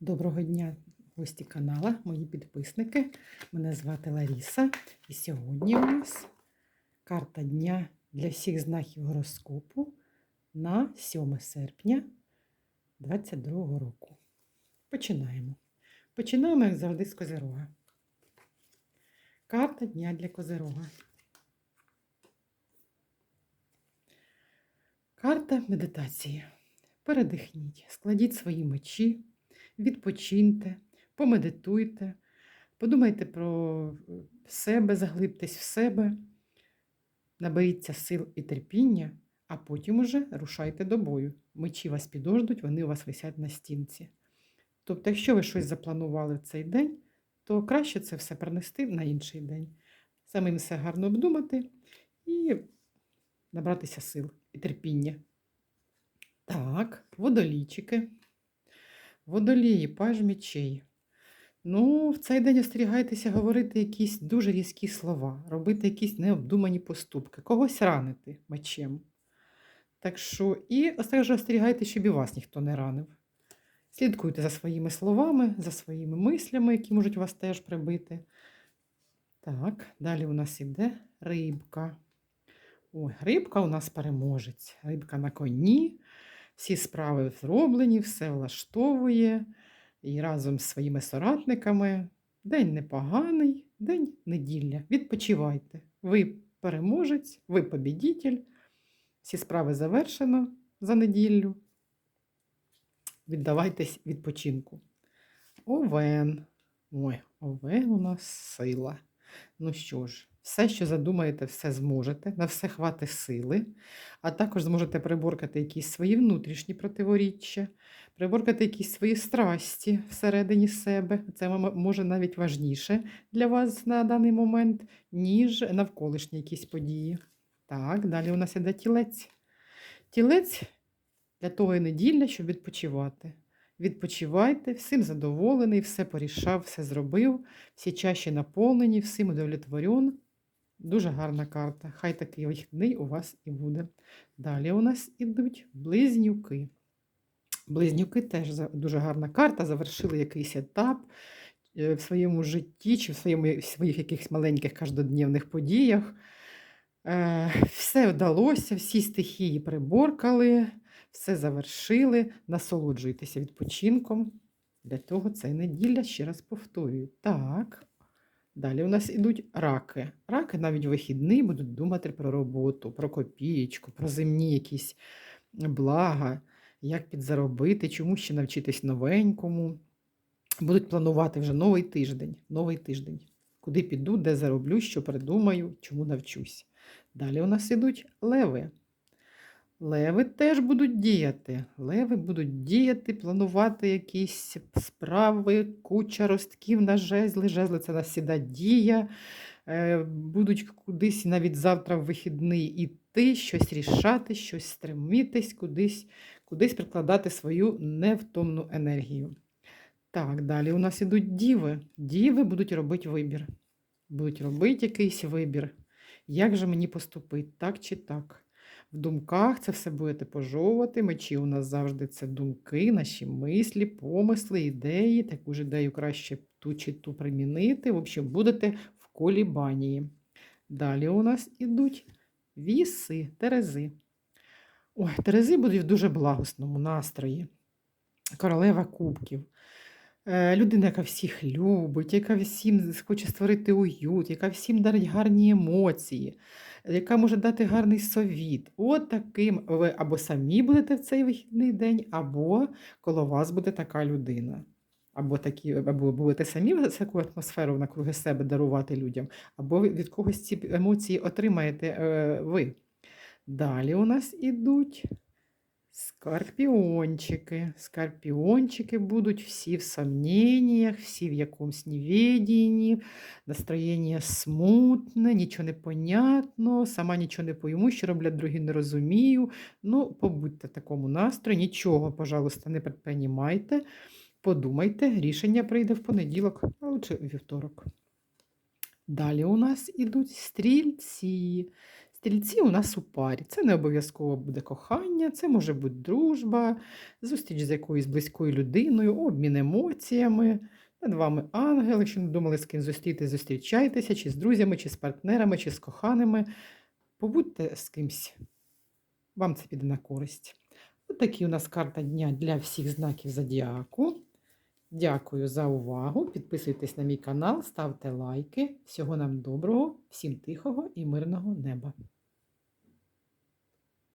Доброго дня, гості канала, мої підписники. Мене звати Ларіса. І сьогодні у нас карта дня для всіх знаків гороскопу на 7 серпня 2022 року. Починаємо. Починаємо, як завжди, з Козирога. Карта дня для Козирога. Карта медитації. Передихніть, складіть свої мечі, відпочиньте, помедитуйте, подумайте про себе, заглибтесь в себе, наберіться сил і терпіння, а потім уже рушайте до бою. Мечі вас підождуть, вони у вас висять на стінці. Тобто, якщо ви щось запланували в цей день, то краще це все перенести на інший день. Самим все гарно обдумати і набратися сил і терпіння. Так, водолійчики. Водолії, паж мечей. Ну, в цей день остерігайтеся говорити якісь дуже різкі слова, робити якісь необдумані поступки, когось ранити мечем. Так що, і також остерігайтеся, щоб і вас ніхто не ранив. Слідкуйте за своїми словами, за своїми мислями, які можуть вас теж прибити. Так, далі у нас іде рибка. Ой, рибка у нас переможець. Рибка на коні. Всі справи зроблені, все влаштовує. І разом з своїми соратниками. День непоганий, день неділя. Відпочивайте. Ви переможець, ви побідітель. Всі справи завершено за неділю. Віддавайтесь відпочинку. Овен. Ой, овен у нас сила. Ну що ж, все, що задумаєте, все зможете, на все хвати сили, а також зможете приборкати якісь свої внутрішні противоріччя, приборкати якісь свої страсті всередині себе. Це може навіть важніше для вас на даний момент, ніж навколишні якісь події. Так, далі у нас іде тілець. Тілець для того і неділя, щоб відпочивати. Відпочивайте, всім задоволений, все порішав, все зробив, всі чаші наповнені, всім удовлетворен. Дуже гарна карта. Хай такий вихідний у вас і буде. Далі у нас ідуть близнюки. Близнюки теж дуже гарна карта, завершили якийсь етап е, в своєму житті чи в своєму, своїх якихось маленьких каждодневних подіях. Е, Все вдалося, всі стихії приборкали, все завершили. Насолоджуйтеся відпочинком. Для того це неділя, ще раз повторюю. Так. Далі у нас ідуть раки. Раки навіть вихідний будуть думати про роботу, про копієчку, про земні якісь блага, як підзаробити, чому ще навчитись новенькому. Будуть планувати вже новий тиждень, новий тиждень. Куди піду, де зароблю, що придумаю, чому навчусь. Далі у нас ідуть леви. Леви теж будуть діяти. Леви будуть діяти, планувати якісь справи, куча ростків на жезли. Жезли це насіда дія. Е, Будуть кудись навіть завтра в вихідний іти, щось рішати, щось стремитись, кудись, кудись прикладати свою невтомну енергію. Так, далі у нас ідуть діви. Діви будуть робити вибір. Будуть робити якийсь вибір. Як же мені поступити, так чи так? В думках це все будете пожовувати. Мечі у нас завжди це думки, наші мислі, помисли, ідеї. Таку ж ідею краще ту чи ту примінити. В общем, будете в колібанії. Далі у нас ідуть віси, терези. Ой, терези будуть в дуже благосному настрої. Королева кубків. Е, Людина, яка всіх любить, яка всім хоче створити уют, яка всім дарить гарні емоції, яка може дати гарний совіт. От таким ви або самі будете в цей вихідний день, або коло вас буде така людина. Або такі, або будете самі таку атмосферу навкруги себе дарувати людям, або від когось ці емоції отримаєте е, ви. Далі у нас ідуть скорпіончики. Скорпіончики будуть всі в сомнениях, всі в якомусь неведенні, настроєння смутне, нічого не понятно, сама нічого не пойму, що роблять другі не розумію. Ну, побудьте в такому настрої, нічого, пожалуйста, не предприймайте. Подумайте, рішення прийде в понеділок, а лучше у вівторок. Далі у нас ідуть стрільці. Стрільці у нас у парі. Це не обов'язково буде кохання, це може бути дружба, зустріч з якоюсь близькою людиною, обмін емоціями. Над вами ангел, якщо не думали з ким зустріти, зустрічайтеся, чи з друзями, чи з партнерами, чи з коханими. Побудьте з кимсь. Вам це піде на користь. Ось такі у нас карта дня для всіх знаків зодіаку. Дякую за увагу. Підписуйтесь на мій канал, ставте лайки. Всього нам доброго, всім тихого і мирного неба.